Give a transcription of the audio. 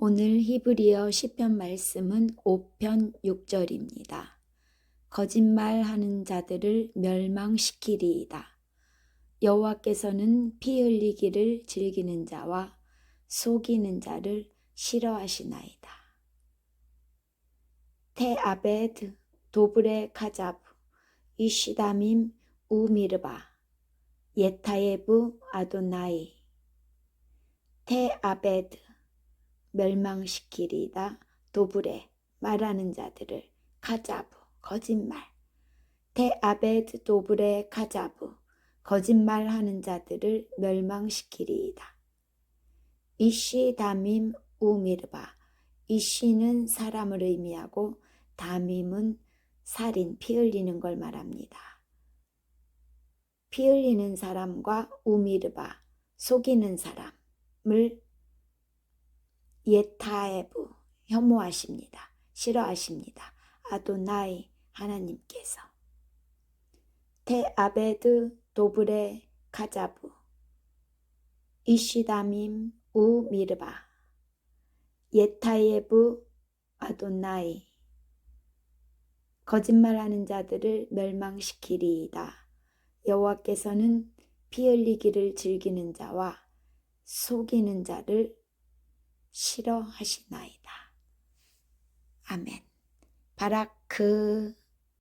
오늘 히브리어 시편 말씀은 5편 6절입니다. 거짓말하는 자들을 멸망시키리이다. 여호와께서는 피 흘리기를 즐기는 자와 속이는 자를 싫어하시나이다. 테아베드 도브레 카자브 이시다밈 우미르바 예타예브 아도나이 테아베드 멸망시키리다 도브레 말하는 자들을 카자브 거짓말 테아베드 도브레 카자브 거짓말하는 자들을 멸망시키리이다. 이시 다밈 우미르바 이시는 사람을 의미하고 다밈은 살인 피 흘리는 걸 말합니다. 피 흘리는 사람과 우미르바 속이는 사람을 예타에브 혐오하십니다. 싫어하십니다. 아도나이 하나님께서 테 아베드 도브레 카자브 이시다밈 우 미르바 예타예브 아도나이 거짓말하는 자들을 멸망시키리이다. 여호와께서는 피 흘리기를 즐기는 자와 속이는 자를 싫어하시나이다. 아멘. 바라크